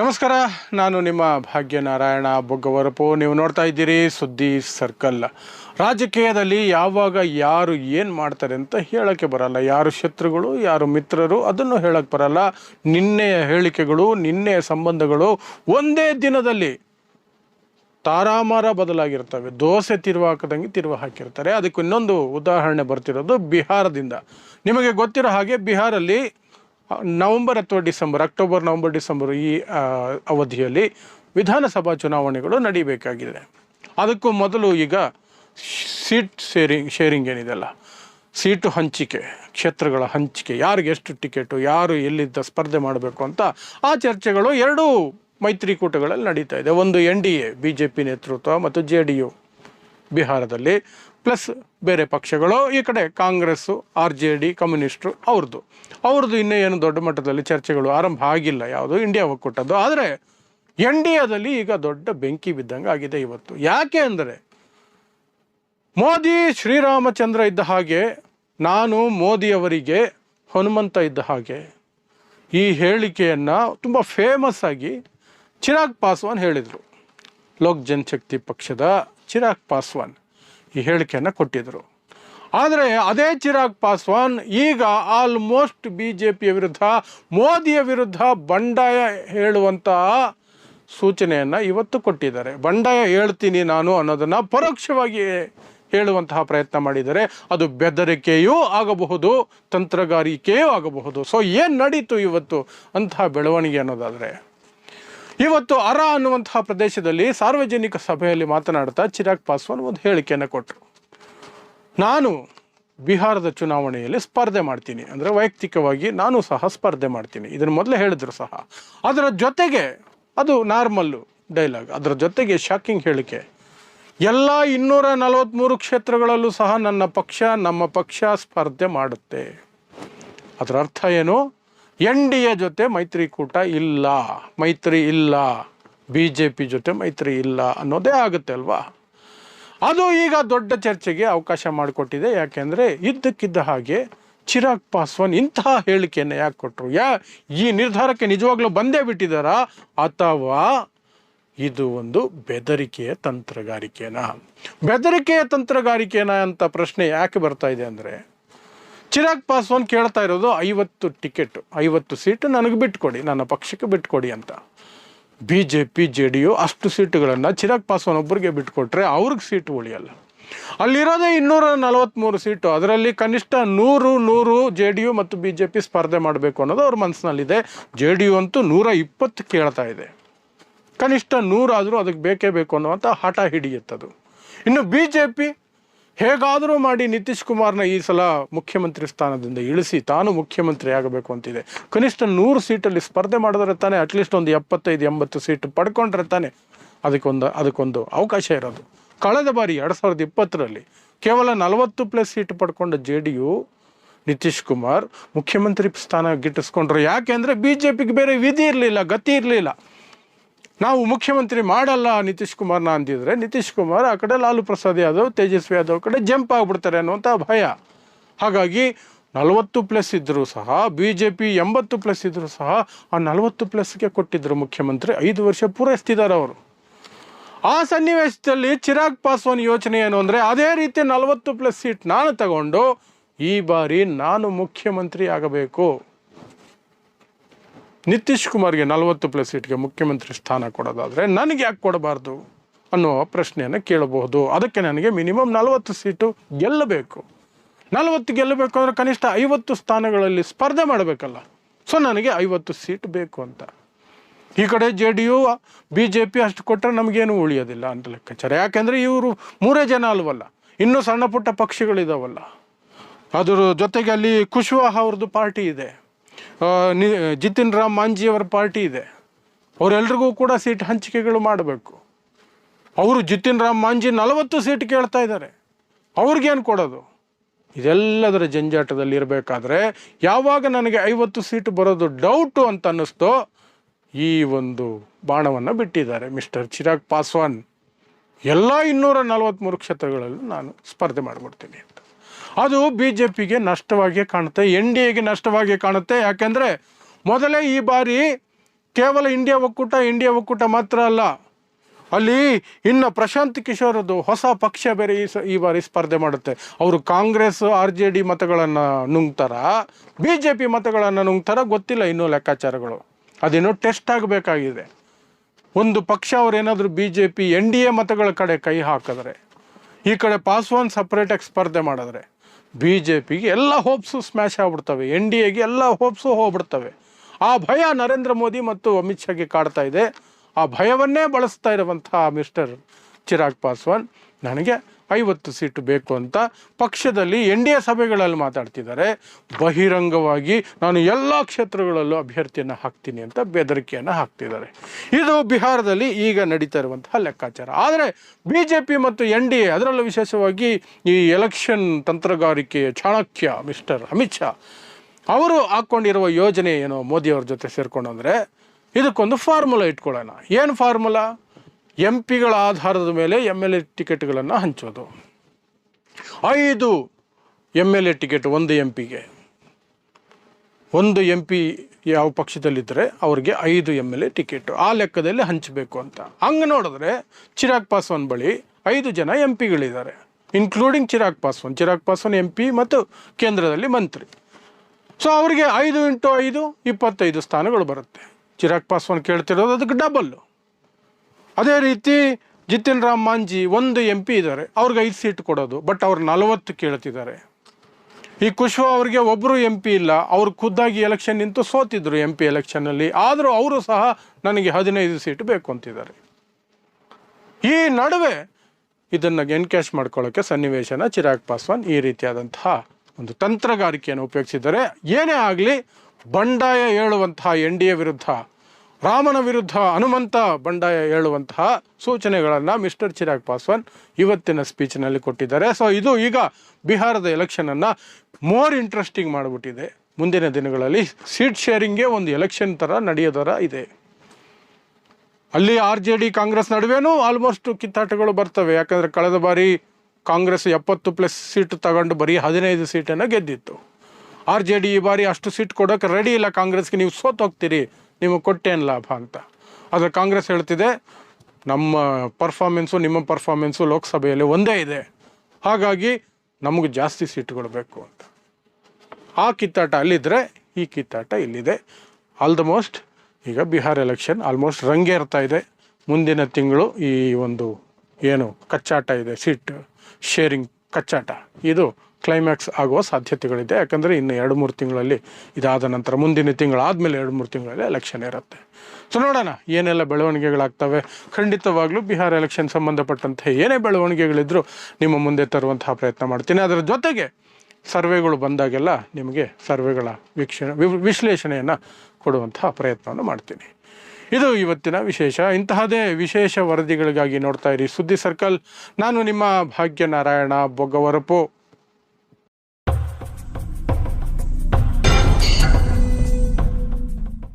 ನಮಸ್ಕಾರ, ನಾನು ನಿಮ್ಮ ಭಾಗ್ಯನಾರಾಯಣ ಬೊಗ್ಗವರಪು. ನೀವು ನೋಡ್ತಾ ಇದ್ದೀರಿ ಸುದ್ದಿ ಸರ್ಕಲ್. ರಾಜಕೀಯದಲ್ಲಿ ಯಾವಾಗ ಯಾರು ಏನು ಮಾಡ್ತಾರೆ ಅಂತ ಹೇಳೋಕ್ಕೆ ಬರಲ್ಲ. ಯಾರು ಶತ್ರುಗಳು, ಯಾರು ಮಿತ್ರರು, ಅದನ್ನು ಹೇಳೋಕ್ಕೆ ಬರಲ್ಲ. ನಿನ್ನೆಯ ಹೇಳಿಕೆಗಳು ನಿನ್ನೆಯ ಸಂಬಂಧಗಳು ಒಂದೇ ದಿನದಲ್ಲಿ ತಾರಾಮಾರ ಬದಲಾಗಿರ್ತವೆ. ದೋಸೆ ತಿರುವ ಹಾಕದಂಗೆ ತಿರುವ ಹಾಕಿರ್ತಾರೆ. ಅದಕ್ಕೆ ಇನ್ನೊಂದು ಉದಾಹರಣೆ ಬರ್ತಿರೋದು ಬಿಹಾರದಿಂದ. ನಿಮಗೆ ಗೊತ್ತಿರೋ ಹಾಗೆ ಬಿಹಾರಲ್ಲಿ ನವೆಂಬರ್ ಅಥವಾ ಡಿಸೆಂಬರ್, ಅಕ್ಟೋಬರ್, ನವೆಂಬರ್, ಡಿಸೆಂಬರ್ ಈ ಅವಧಿಯಲ್ಲಿ ವಿಧಾನಸಭಾ ಚುನಾವಣೆಗಳು ನಡೀಬೇಕಾಗಿದೆ. ಅದಕ್ಕೂ ಮೊದಲು ಈಗ ಸೀಟ್ ಶೇರಿಂಗ್ ಶೇರಿಂಗ್ ಏನಿದೆಲ್ಲ ಸೀಟು ಹಂಚಿಕೆ, ಕ್ಷೇತ್ರಗಳ ಹಂಚಿಕೆ, ಯಾರಿಗೆ ಎಷ್ಟು ಟಿಕೆಟು, ಯಾರು ಎಲ್ಲಿದ್ದ ಸ್ಪರ್ಧೆ ಮಾಡಬೇಕು ಅಂತ ಆ ಚರ್ಚೆಗಳು ಎರಡೂ ಮೈತ್ರಿಕೂಟಗಳಲ್ಲಿ ನಡೀತಾ ಇದೆ. ಒಂದು N D A B J P ನೇತೃತ್ವ ಮತ್ತು ಜೆ ಡಿ ಯು ಬಿಹಾರದಲ್ಲಿ ಪ್ಲಸ್ ಬೇರೆ ಪಕ್ಷಗಳು, ಈ ಕಡೆ ಕಾಂಗ್ರೆಸ್ಸು, ಆರ್ ಜೆ ಡಿ ಕಮ್ಯುನಿಸ್ಟ್ರು ಅವ್ರದ್ದು ಅವ್ರದ್ದು ಇನ್ನೂ ಏನು ದೊಡ್ಡ ಮಟ್ಟದಲ್ಲಿ ಚರ್ಚೆಗಳು ಆರಂಭ ಆಗಿಲ್ಲ, ಯಾವುದು ಇಂಡಿಯಾ ಒಕ್ಕೂಟದ್ದು. ಆದರೆ ಎನ್ ಡಿ ಎದಲ್ಲಿ ಈಗ ದೊಡ್ಡ ಬೆಂಕಿ ಬಿದ್ದಂಗೆ ಆಗಿದೆ ಇವತ್ತು. ಯಾಕೆ ಅಂದರೆ ಮೋದಿ, ಶ್ರೀರಾಮಚಂದ್ರ ಇದ್ದ ಹಾಗೆ, ನಾನು ಮೋದಿಯವರಿಗೆ ಹನುಮಂತ ಇದ್ದ ಹಾಗೆ ಈ ಹೇಳಿಕೆಯನ್ನು ತುಂಬ ಫೇಮಸ್ ಆಗಿ ಚಿರಾಗ್ ಪಾಸ್ವಾನ್ ಹೇಳಿದರು. ಲೋಕ್ ಜನಶಕ್ತಿ ಪಕ್ಷದ ಚಿರಾಗ್ ಪಾಸ್ವಾನ್. ಈ ಹೇಳಿಕೆಯನ್ನು ಕೊಟ್ಟಿದ್ದರು ಆದರೆ ಅದೇ ಚಿರಾಗ್ ಪಾಸ್ವಾನ್ ಈಗ ಆಲ್ಮೋಸ್ಟ್ ಬಿ ಜೆ ಪಿಯ ವಿರುದ್ಧ, ಮೋದಿಯ ವಿರುದ್ಧ ಬಂಡಾಯ ಹೇಳುವಂತಹ ಸೂಚನೆಯನ್ನು ಇವತ್ತು ಕೊಟ್ಟಿದ್ದಾರೆ. ಬಂಡಾಯ ಹೇಳ್ತೀನಿ ನಾನು ಅನ್ನೋದನ್ನು ಪರೋಕ್ಷವಾಗಿ ಹೇಳುವಂತಹ ಪ್ರಯತ್ನ ಮಾಡಿದರೆ ಅದು ಬೆದರಿಕೆಯೂ ಆಗಬಹುದು, ತಂತ್ರಗಾರಿಕೆಯೂ ಆಗಬಹುದು. ಸೊ ಏನು ನಡೀತು ಇವತ್ತು ಅಂತಹ ಬೆಳವಣಿಗೆ ಅನ್ನೋದಾದರೆ? ಇವತ್ತು ಅರ ಅನ್ನುವಂತಹ ಪ್ರದೇಶದಲ್ಲಿ ಸಾರ್ವಜನಿಕ ಸಭೆಯಲ್ಲಿ ಮಾತನಾಡ್ತಾ ಚಿರಾಗ್ ಪಾಸ್ವಾನ್ ಒಂದು ಹೇಳಿಕೆಯನ್ನು ಕೊಟ್ಟರು ನಾನು ಬಿಹಾರದ ಚುನಾವಣೆಯಲ್ಲಿ ಸ್ಪರ್ಧೆ ಮಾಡ್ತೀನಿ. ಅಂದರೆ ವೈಯಕ್ತಿಕವಾಗಿ ನಾನು ಸಹ ಸ್ಪರ್ಧೆ ಮಾಡ್ತೀನಿ. ಇದನ್ನು ಮೊದಲೇ ಹೇಳಿದ್ರು ಸಹ. ಅದರ ಜೊತೆಗೆ ಅದು ನಾರ್ಮಲ್ಲು ಡೈಲಾಗ್ ಅದರ ಜೊತೆಗೆ ಶಾಕಿಂಗ್ ಹೇಳಿಕೆ. ಎಲ್ಲ ಇನ್ನೂರ ನಲವತ್ತ್ಮೂರು ಕ್ಷೇತ್ರಗಳಲ್ಲೂ ಸಹ ನನ್ನ ಪಕ್ಷ, ನಮ್ಮ ಪಕ್ಷ ಸ್ಪರ್ಧೆ ಮಾಡುತ್ತೆ. ಅದರ ಅರ್ಥ ಏನು? ಎನ್ ಡಿ ಎ ಜೊತೆ ಮೈತ್ರಿಕೂಟ ಇಲ್ಲ. ಮೈತ್ರಿ ಇಲ್ಲ. ಬಿ ಜೆ ಪಿ ಜೊತೆ ಮೈತ್ರಿ ಇಲ್ಲ ಅನ್ನೋದೇ ಆಗುತ್ತೆ ಅಲ್ವಾ? ಅದು ಈಗ ದೊಡ್ಡ ಚರ್ಚೆಗೆ ಅವಕಾಶ ಮಾಡಿಕೊಟ್ಟಿದೆ. ಯಾಕೆಂದರೆ ಇದ್ದಕ್ಕಿದ್ದ ಹಾಗೆ ಚಿರಾಗ್ ಪಾಸ್ವಾನ್ ಇಂತಹ ಹೇಳಿಕೆಯನ್ನು ಯಾಕೆ ಕೊಟ್ಟರು ಯಾ, ಈ ನಿರ್ಧಾರಕ್ಕೆ ನಿಜವಾಗ್ಲೂ ಬಂದೇ ಬಿಟ್ಟಿದ್ದಾರಾ? ಅಥವಾ ಇದು ಒಂದು ಬೆದರಿಕೆಯ ತಂತ್ರಗಾರಿಕೆನಾ? ಬೆದರಿಕೆಯ ತಂತ್ರಗಾರಿಕೆನ ಅಂತ ಪ್ರಶ್ನೆ ಯಾಕೆ ಬರ್ತಾ ಇದೆ ಅಂದರೆ ಚಿರಾಗ್ ಪಾಸ್ವಾನ್ ಕೇಳ್ತಾ ಇರೋದು ಐವತ್ತು ಟಿಕೆಟ್, ಐವತ್ತು ಸೀಟು ನನಗೆ ಬಿಟ್ಕೊಡಿ, ನನ್ನ ಪಕ್ಷಕ್ಕೆ ಬಿಟ್ಕೊಡಿ ಅಂತ. B J P J D U ಅಷ್ಟು ಸೀಟುಗಳನ್ನು ಚಿರಾಗ್ ಪಾಸ್ವಾನ್ ಒಬ್ಬರಿಗೆ ಬಿಟ್ಕೊಟ್ರೆ ಅವ್ರಿಗೆ ಸೀಟು ಉಳಿಯಲ್ಲ. ಅಲ್ಲಿರೋದೇ ಇನ್ನೂರ ನಲವತ್ತ್ಮೂರು ಸೀಟು, ಅದರಲ್ಲಿ ಕನಿಷ್ಠ ನೂರು ನೂರು ಜೆ ಡಿ ಯು ಮತ್ತು ಬಿ ಜೆ ಪಿ ಸ್ಪರ್ಧೆ ಮಾಡಬೇಕು ಅನ್ನೋದು ಅವ್ರ ಮನಸ್ಸಿನಲ್ಲಿದೆ ಜೆ ಡಿ ಯು ಅಂತೂ ನೂರ ಇಪ್ಪತ್ತು ಕೇಳ್ತಾ ಇದೆ. ಕನಿಷ್ಠ ನೂರಾದರೂ ಅದಕ್ಕೆ ಬೇಕೇ ಬೇಕು ಅನ್ನುವಂಥ ಹಠ ಹಿಡಿಯುತ್ತದು. ಇನ್ನು ಬಿ ಜೆ ಪಿ ಹೇಗಾದರೂ ಮಾಡಿ ನಿತೀಶ್ ಕುಮಾರ್ನ ಈ ಸಲ ಮುಖ್ಯಮಂತ್ರಿ ಸ್ಥಾನದಿಂದ ಇಳಿಸಿ ತಾನು ಮುಖ್ಯಮಂತ್ರಿ ಆಗಬೇಕು ಅಂತಿದೆ. ಕನಿಷ್ಠ ನೂರು ಸೀಟಲ್ಲಿ ಸ್ಪರ್ಧೆ ಮಾಡಿದ್ರೆ ತಾನೇ ಅಟ್ಲೀಸ್ಟ್ ಒಂದು ಎಪ್ಪತ್ತೈದು, ಎಂಬತ್ತು ಸೀಟ್ ಪಡ್ಕೊಂಡ್ರೆ ತಾನೇ ಅದಕ್ಕೊಂದು ಅದಕ್ಕೊಂದು ಅವಕಾಶ ಇರೋದು. ಕಳೆದ ಬಾರಿ ಎರಡು ಸಾವಿರದ ಇಪ್ಪತ್ತರಲ್ಲಿ ಕೇವಲ ನಲವತ್ತು plus seat ಪಡ್ಕೊಂಡ J D U Nitish Kumar ಮುಖ್ಯಮಂತ್ರಿ ಸ್ಥಾನ ಗಿಟ್ಟಿಸ್ಕೊಂಡ್ರು. ಯಾಕೆ ಅಂದರೆ ಬಿ ಜೆ ಪಿಗೆ ಬೇರೆ ವಿಧಿ ಇರಲಿಲ್ಲ, ಗತಿ ಇರಲಿಲ್ಲ. ನಾವು ಮುಖ್ಯಮಂತ್ರಿ ಮಾಡಲ್ಲ ನಿತೀಶ್ ಕುಮಾರ್ನ ಅಂದಿದ್ರೆ ನಿತೀಶ್ ಕುಮಾರ್ ಆ ಕಡೆ ಲಾಲು ಪ್ರಸಾದ್ ಯಾದವ್, ತೇಜಸ್ವಿ ಯಾದವ್ ಕಡೆ ಜಂಪ್ ಆಗಿಬಿಡ್ತಾರೆ ಅನ್ನುವಂಥ ಭಯ. ಹಾಗಾಗಿ ನಲವತ್ತು ಪ್ಲಸ್ ಇದ್ದರೂ ಸಹ ಬಿ ಜೆ ಪಿ ಎಂಬತ್ತು ಪ್ಲಸ್ ಇದ್ದರೂ ಸಹ ಆ ನಲವತ್ತು ಪ್ಲಸ್ಗೆ ಕೊಟ್ಟಿದ್ದರು ಮುಖ್ಯಮಂತ್ರಿ ಐದು ವರ್ಷ ಪೂರೈಸ್ತಿದ್ದಾರೆ ಅವರು. ಆ ಸನ್ನಿವೇಶದಲ್ಲಿ ಚಿರಾಗ್ ಪಾಸ್ವಾನ್ ಯೋಚನೆ ಏನು ಅಂದರೆ ಅದೇ ರೀತಿ ನಲವತ್ತು ಪ್ಲಸ್ ಸೀಟ್ ನಾನು ತಗೊಂಡು ಈ ಬಾರಿ ನಾನು ಮುಖ್ಯಮಂತ್ರಿ ಆಗಬೇಕು. ನಿತೀಶ್ ಕುಮಾರ್ಗೆ ನಲವತ್ತು ಪ್ಲಸ್ ಸೀಟ್ಗೆ ಮುಖ್ಯಮಂತ್ರಿ ಸ್ಥಾನ ಕೊಡೋದಾದರೆ ನನಗೆ ಯಾಕೆ ಕೊಡಬಾರ್ದು ಅನ್ನೋ ಪ್ರಶ್ನೆಯನ್ನು ಕೇಳಬಹುದು. ಅದಕ್ಕೆ ನನಗೆ ಮಿನಿಮಮ್ ನಲವತ್ತು ಸೀಟು ಗೆಲ್ಲಬೇಕು. ನಲವತ್ತು ಗೆಲ್ಲಬೇಕು ಅಂದರೆ ಕನಿಷ್ಠ ಐವತ್ತು ಸ್ಥಾನಗಳಲ್ಲಿ ಸ್ಪರ್ಧೆ ಮಾಡಬೇಕಲ್ಲ. ಸೊ ನನಗೆ ಐವತ್ತು ಸೀಟ್ ಬೇಕು ಅಂತ. ಈ ಕಡೆ J D U B J P ಅಷ್ಟು ಕೊಟ್ಟರೆ ನಮಗೇನು ಉಳಿಯೋದಿಲ್ಲ ಅಂತ ಲೆಕ್ಕಾಚಾರ. ಯಾಕೆಂದರೆ ಇವರು ಮೂರೇ ಜನ ಅಲ್ವಲ್ಲ. ಇನ್ನೂ ಸಣ್ಣ ಪುಟ್ಟ ಪಕ್ಷಿಗಳಿದಾವಲ್ಲ. ಅದರ ಜೊತೆಗೆ ಅಲ್ಲಿ ಕುಶ್ವಾಹ ಅವ್ರದ್ದು ಪಾರ್ಟಿ ಇದೆ. ನಿ, ಜಿತಿನ್ ರಾಮ್ ಮಾಂಜಿಯವರ ಪಾರ್ಟಿ ಇದೆ. ಅವರೆಲ್ರಿಗೂ ಕೂಡ ಸೀಟ್ ಹಂಚಿಕೆಗಳು ಮಾಡಬೇಕು. ಅವರು ಜಿತಿನ್ ರಾಮ್ ಮಾಂಜಿ ನಲವತ್ತು ಸೀಟ್ ಕೇಳ್ತಾ ಇದ್ದಾರೆ. ಅವ್ರಿಗೇನು ಕೊಡೋದು? ಇದೆಲ್ಲದರ ಜಂಜಾಟದಲ್ಲಿ ಇರಬೇಕಾದ್ರೆ ಯಾವಾಗ ನನಗೆ ಐವತ್ತು ಸೀಟ್ ಬರೋದು ಡೌಟು ಅಂತ ಅನ್ನಿಸ್ತೋ ಈ ಒಂದು ಬಾಣವನ್ನು ಬಿಟ್ಟಿದ್ದಾರೆ ಮಿಸ್ಟರ್ ಚಿರಾಗ್ ಪಾಸ್ವಾನ್. ಎಲ್ಲ ಇನ್ನೂರ ನಲವತ್ತ್ಮೂರು ಕ್ಷೇತ್ರಗಳಲ್ಲೂ ನಾನು ಸ್ಪರ್ಧೆ ಮಾಡಿಬಿಡ್ತೀನಿ ಅಂತ. ಅದು ಬಿ ಜೆ ಪಿಗೆ ನಷ್ಟವಾಗಿಯೇ ಕಾಣುತ್ತೆ, ಎನ್ ಡಿ ಎಗೆ ನಷ್ಟವಾಗಿಯೇ ಕಾಣುತ್ತೆ. ಯಾಕೆಂದರೆ ಮೊದಲೇ ಈ ಬಾರಿ ಕೇವಲ ಇಂಡಿಯಾ ಒಕ್ಕೂಟ ಇಂಡಿಯಾ ಒಕ್ಕೂಟ ಮಾತ್ರ ಅಲ್ಲ, ಅಲ್ಲಿ ಇನ್ನು ಪ್ರಶಾಂತ್ ಕಿಶೋರದ್ದು ಹೊಸ ಪಕ್ಷ ಬೇರೆ ಈ ಸ, ಈ ಬಾರಿ ಸ್ಪರ್ಧೆ ಮಾಡುತ್ತೆ. ಅವರು ಕಾಂಗ್ರೆಸ್, ಆರ್ ಜೆ ಡಿ ಮತಗಳನ್ನು ನುಂಗ್ತಾರ ಬಿ ಜೆ ಪಿ ಮತಗಳನ್ನು ನುಂಗ್ತಾರ, ಗೊತ್ತಿಲ್ಲ ಇನ್ನೂ ಲೆಕ್ಕಾಚಾರಗಳು. ಅದೇನೋ ಟೆಸ್ಟ್ ಆಗಬೇಕಾಗಿದೆ. ಒಂದು ಪಕ್ಷ ಅವರೇನಾದರೂ B J P N D A ಮತಗಳ ಕಡೆ ಕೈ ಹಾಕಿದ್ರೆ, ಈ ಕಡೆ ಪಾಸ್ವಾನ್ ಸಪ್ರೇಟಾಗಿ ಸ್ಪರ್ಧೆ ಮಾಡಿದ್ರೆ ಬಿ ಜೆ ಪಿಗೆ ಎಲ್ಲ ಹೋಪ್ಸು ಸ್ಮ್ಯಾಶ್ ಆಗ್ಬಿಡ್ತವೆ. ಎನ್ ಡಿ ಎಗೆ ಎಲ್ಲ ಹೋಪ್ಸು ಹೋಗ್ಬಿಡ್ತವೆ. ಆ ಭಯ ನರೇಂದ್ರ ಮೋದಿ ಮತ್ತು ಅಮಿತ್ ಶಾಗೆ ಕಾಡ್ತಾ ಇದೆ. ಆ ಭಯವನ್ನೇ ಬಳಸ್ತಾ ಇರುವಂತಹ ಮಿಸ್ಟರ್ ಚಿರಾಗ್ ಪಾಸ್ವಾನ್, ನನಗೆ ಐವತ್ತು ಸೀಟು ಬೇಕು ಅಂತ ಪಕ್ಷದಲ್ಲಿ ಎನ್ ಡಿ ಎ ಸಭೆಗಳಲ್ಲಿ ಮಾತಾಡ್ತಿದ್ದಾರೆ. ಬಹಿರಂಗವಾಗಿ ನಾನು ಎಲ್ಲ ಕ್ಷೇತ್ರಗಳಲ್ಲೂ ಅಭ್ಯರ್ಥಿಯನ್ನು ಹಾಕ್ತೀನಿ ಅಂತ ಬೆದರಿಕೆಯನ್ನು ಹಾಕ್ತಿದ್ದಾರೆ. ಇದು ಬಿಹಾರದಲ್ಲಿ ಈಗ ನಡೀತಾ ಇರುವಂತಹ ಲೆಕ್ಕಾಚಾರ. ಆದರೆ ಬಿ ಜೆ ಪಿ ಮತ್ತು ಎನ್ ಡಿ ಎ ಅದರಲ್ಲೂ ವಿಶೇಷವಾಗಿ ಈ ಎಲೆಕ್ಷನ್ ತಂತ್ರಗಾರಿಕೆಯ ಚಾಣಕ್ಯ ಮಿಸ್ಟರ್ ಅಮಿತ್ ಶಾ ಅವರು ಹಾಕ್ಕೊಂಡಿರುವ ಯೋಜನೆ ಏನು ಮೋದಿಯವ್ರ ಜೊತೆ ಸೇರ್ಕೊಂಡು ಅಂದರೆ ಇದಕ್ಕೊಂದು ಫಾರ್ಮುಲಾ ಇಟ್ಕೊಳ್ಳೋಣ. ಏನು ಫಾರ್ಮುಲಾ? ಎಂ ಪಿಗಳ ಆಧಾರದ ಮೇಲೆ ಎಂ ಎಲ್ ಎ ಟಿಕೆಟ್ಗಳನ್ನು ಹಂಚೋದು. ಐದು ಎಂ ಎಲ್ ಎ ಟಿಕೆಟ್ ಒಂದು ಎಂ ಪಿಗೆ ಒಂದು ಎಂ ಪಿ ಯಾವ ಪಕ್ಷದಲ್ಲಿದ್ದರೆ ಅವ್ರಿಗೆ ಐದು ಎಂ ಎಲ್ ಎ ಟಿಕೆಟ್ ಆ ಲೆಕ್ಕದಲ್ಲಿ ಹಂಚಬೇಕು ಅಂತ. ಹಂಗೆ ನೋಡಿದ್ರೆ ಚಿರಾಗ್ ಪಾಸ್ವಾನ್ ಬಳಿ ಐದು ಜನ M ಪಿಗಳಿದ್ದಾರೆ including Chirag Paswan. Chirag Paswan M P ಮತ್ತು ಕೇಂದ್ರದಲ್ಲಿ ಮಂತ್ರಿ. ಸೊ ಅವರಿಗೆ ಐದು ಇಂಟು ಐದು, ಇಪ್ಪತ್ತೈದು ಸ್ಥಾನಗಳು ಬರುತ್ತೆ. ಚಿರಾಗ್ ಪಾಸ್ವಾನ್ ಕೇಳ್ತಿರೋದು ಅದಕ್ಕೆ ಡಬಲ್ಲು ಅದೇ ರೀತಿ ಜಿತಿನ್ ರಾಮ್ ಮಾಂಜಿ ಒಂದು ಎಂ ಪಿ ಇದ್ದಾರೆ. ಅವ್ರಿಗೆ ಐದು ಸೀಟ್ ಕೊಡೋದು, ಬಟ್ ಅವ್ರು ನಲವತ್ತು ಕೇಳ್ತಿದ್ದಾರೆ. ಈ ಕುಶ್ವ ಅವರಿಗೆ ಒಬ್ಬರು ಎಂ ಪಿ ಇಲ್ಲ, ಅವ್ರು ಖುದ್ದಾಗಿ ಎಲೆಕ್ಷನ್ ನಿಂತು ಸೋತಿದ್ರು ಎಂ ಪಿ ಎಲೆಕ್ಷನಲ್ಲಿ ಆದರೂ ಅವರು ಸಹ ನನಗೆ ಹದಿನೈದು ಸೀಟ್ ಬೇಕು ಅಂತಿದ್ದಾರೆ. ಈ ನಡುವೆ ಇದನ್ನು ಎನ್ಕ್ಯಾಶ್ ಮಾಡ್ಕೊಳ್ಳೋಕ್ಕೆ ಸನ್ನಿವೇಶನ ಚಿರಾಗ್ ಪಾಸ್ವಾನ್ ಈ ರೀತಿಯಾದಂತಹ ಒಂದು ತಂತ್ರಗಾರಿಕೆಯನ್ನು ಉಪಯೋಗಿಸಿದ್ದಾರೆ. ಏನೇ ಆಗಲಿ ಬಂಡಾಯ ಹೇಳುವಂತಹ ಎನ್ ಡಿ ಎ ವಿರುದ್ಧ ರಾಮನ ವಿರುದ್ಧ ಹನುಮಂತ ಬಂಡಾಯ ಹೇಳುವಂತಹ ಸೂಚನೆಗಳನ್ನು ಮಿಸ್ಟರ್ ಚಿರಾಗ್ ಪಾಸ್ವಾನ್ ಇವತ್ತಿನ ಸ್ಪೀಚ್ನಲ್ಲಿ ಕೊಟ್ಟಿದ್ದಾರೆ. ಸೊ ಇದು ಈಗ ಬಿಹಾರದ ಎಲೆಕ್ಷನನ್ನು ಮೋರ್ ಇಂಟ್ರೆಸ್ಟಿಂಗ್ ಮಾಡಿಬಿಟ್ಟಿದೆ. ಮುಂದಿನ ದಿನಗಳಲ್ಲಿ ಸೀಟ್ ಶೇರಿಂಗ್ಗೆ ಒಂದು ಎಲೆಕ್ಷನ್ ಥರ ನಡೆಯೋದರ ಇದೆ. ಅಲ್ಲಿ ಆರ್ ಜೆ ಡಿ, ಕಾಂಗ್ರೆಸ್ ನಡುವೆನೂ ಆಲ್ಮೋಸ್ಟ್ ಕಿತ್ತಾಟಗಳು ಬರ್ತವೆ. ಯಾಕಂದರೆ ಕಳೆದ ಬಾರಿ ಕಾಂಗ್ರೆಸ್ ಎಪ್ಪತ್ತು ಪ್ಲಸ್ ಸೀಟ್ ತಗೊಂಡು ಬರೀ ಹದಿನೈದು ಸೀಟನ್ನು ಗೆದ್ದಿತ್ತು. ಆರ್ ಜೆ ಡಿ ಈ ಬಾರಿ ಅಷ್ಟು ಸೀಟ್ ಕೊಡೋಕೆ ರೆಡಿ ಇಲ್ಲ. ಕಾಂಗ್ರೆಸ್ಗೆ ನೀವು ಸೋತೋಗ್ತೀರಿ. ನಿಮಗೆ ಕೊಟ್ಟೇನು ಲಾಭ ಅಂತ. ಆದರೆ ಕಾಂಗ್ರೆಸ್ ಹೇಳ್ತಿದೆ, ನಮ್ಮ ಪರ್ಫಾರ್ಮೆನ್ಸು ನಿಮ್ಮ ಪರ್ಫಾರ್ಮೆನ್ಸು ಲೋಕಸಭೆಯಲ್ಲಿ ಒಂದೇ ಇದೆ. ಹಾಗಾಗಿ ನಮಗೆ ಜಾಸ್ತಿ ಸೀಟುಗಳು ಬೇಕು ಅಂತ. ಆ ಕಿತ್ತಾಟ ಅಲ್ಲಿದ್ದರೆ ಈ ಕಿತ್ತಾಟ ಇಲ್ಲಿದೆ. ಆಲ್ಮೋಸ್ಟ್ ಈಗ ಬಿಹಾರ್ ಎಲೆಕ್ಷನ್ ಆಲ್ಮೋಸ್ಟ್ ರಂಗೇರ್ತಾ ಇದೆ. ಮುಂದಿನ ತಿಂಗಳು ಈ ಒಂದು ಏನು ಕಚ್ಚಾಟ ಇದೆ, ಸೀಟ್ ಶೇರಿಂಗ್ ಕಚ್ಚಾಟ. ಇದು ಕ್ಲೈಮ್ಯಾಕ್ಸ್ ಆಗುವ ಸಾಧ್ಯತೆಗಳಿದೆ. ಯಾಕಂದರೆ ಇನ್ನು ಎರಡು ಮೂರು ತಿಂಗಳಲ್ಲಿ ಇದಾದ ನಂತರ ಮುಂದಿನ ತಿಂಗಳು ಆದಮೇಲೆ ಎರಡು ಮೂರು ತಿಂಗಳಲ್ಲಿ ಎಲೆಕ್ಷನ್ ಇರುತ್ತೆ. ಸೊ ನೋಡೋಣ, ಏನೆಲ್ಲ ಬೆಳವಣಿಗೆಗಳಾಗ್ತವೆ? ಖಂಡಿತವಾಗ್ಲೂ ಬಿಹಾರ ಎಲೆಕ್ಷನ್ ಸಂಬಂಧಪಟ್ಟಂತೆ ಏನೇ ಬೆಳವಣಿಗೆಗಳಿದ್ರು ನಿಮ್ಮ ಮುಂದೆ ತರುವಂತಹ ಪ್ರಯತ್ನ ಮಾಡ್ತೀನಿ. ಅದರ ಜೊತೆಗೆ ಸರ್ವೆಗಳು ಬಂದಾಗೆಲ್ಲ ನಿಮಗೆ ಸರ್ವೆಗಳ ವೀಕ್ಷಣೆ ವಿಶ್ಲೇಷಣೆಯನ್ನು ಕೊಡುವಂತಹ ಪ್ರಯತ್ನವನ್ನು ಮಾಡ್ತೀನಿ. ಇದು ಇವತ್ತಿನ ವಿಶೇಷ. ಇಂತಹದೇ ವಿಶೇಷ ವರದಿಗಳಿಗಾಗಿ ನೋಡ್ತಾ ಇರಿ. ಸುದ್ದಿ ಸರ್ಕಲ್, ನಾನು ನಿಮ್ಮ ಭಾಗ್ಯ ನಾರಾಯಣ ಬೊಗ್ಗವರಪು